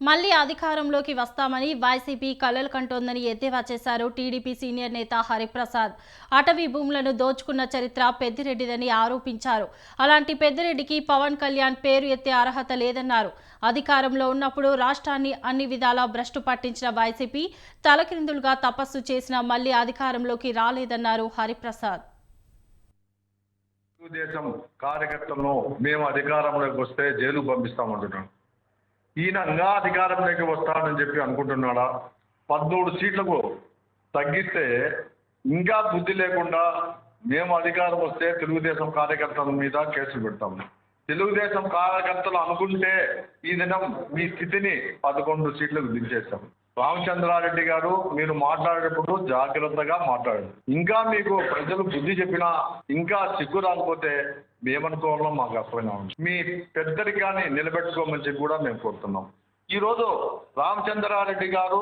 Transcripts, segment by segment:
మళ్ళీ అధికారంలోకి వస్తామని వైసీపీ కలలు కంటోందని ఎద్దేవా చేశారు టీడీపీ సీనియర్ నేత హరిప్రసాద్. అటవీ భూములను దోచుకున్న చరిత్ర పెద్దిరెడ్డిదని ఆరోపించారు. అలాంటి పెద్దిరెడ్డికి పవన్ కళ్యాణ్ పేరు ఎత్తే అర్హత లేదన్నారు. అధికారంలో ఉన్నప్పుడు రాష్ట్రాన్ని అన్ని విధాలా భ్రష్టు పట్టించిన వైసీపీ తలక్రిందులుగా తపస్సు చేసిన మళ్ళీ అధికారంలోకి రాలేదన్నారు హరిప్రసాద్. తెలుగుదేశం కార్యకర్తలను మేము అధికారంలోకి వస్తే జైలు పంపిస్తామంటున్నాం ఈయన ఇంకా అధికారంలోకి వస్తాడని చెప్పి అనుకుంటున్నాడా? పదమూడు సీట్లకు తగ్గిస్తే ఇంకా బుద్ధి లేకుండా మేము అధికారం వస్తే తెలుగుదేశం కార్యకర్తల మీద కేసులు పెడతాము తెలుగుదేశం కార్యకర్తలు అనుకుంటే ఈ దినం మీ స్థితిని పదకొండు సీట్లకు దించేస్తాం. రామచంద్రారెడ్డి గారు మీరు మాట్లాడేటప్పుడు జాగ్రత్తగా మాట్లాడండి. ఇంకా మీకు ప్రజలు బుద్ధి చెప్పినా ఇంకా సిగ్గు రాకపోతే మేమనుకోవాలో మాకు అర్థమైనా ఉంది. మీ పెద్దరికాన్ని నిలబెట్టుకోమని చెప్పి కూడా మేము కోరుతున్నాం. ఈరోజు రామచంద్రారెడ్డి గారు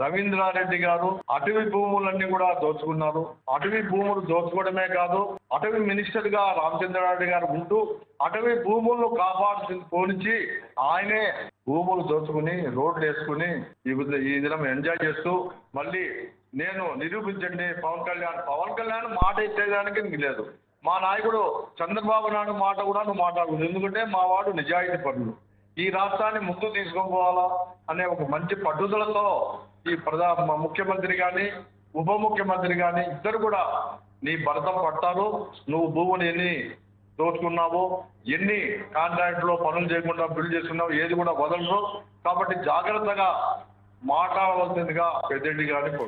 రవీంద్రారెడ్డి గారు అటవీ భూములన్నీ కూడా దోచుకున్నారు. అటవీ భూములు దోచుకోవడమే కాదు అటవీ మినిస్టర్గా రామచంద్రారెడ్డి గారు ఉంటూ అటవీ భూములను కాపాడు పోనిచ్చి ఆయనే భూములు దోచుకుని రోడ్లు వేసుకుని ఈ ఈ దినం ఎంజాయ్ చేస్తూ మళ్ళీ నేను నిరూపించండి పవన్ కళ్యాణ్. పవన్ కళ్యాణ్ మాట ఇచ్చేదానికి నీకు లేదు. మా నాయకుడు చంద్రబాబు నాయుడు మాట కూడా నువ్వు మాట్లాడకూడదు. ఎందుకంటే మా వాడు నిజాయితీ పనులు ఈ రాష్ట్రాన్ని ముందు తీసుకొని పోవాలా అనే ఒక మంచి పట్టుదలతో ఈ ప్రధా ముఖ్యమంత్రి కానీ ఉప ముఖ్యమంత్రి కానీ ఇద్దరు కూడా నీ భరతం పట్టారు నువ్వు భూములు ఎన్ని దోచుకున్నావు ఎన్ని కాంట్రాక్ట్లో పనులు చేయకుండా బిల్డ్ చేసుకున్నావు ఏది కూడా వదలరు. కాబట్టి జాగ్రత్తగా మాట్లాడవలసిందిగా పెద్దరెడ్డి గారిని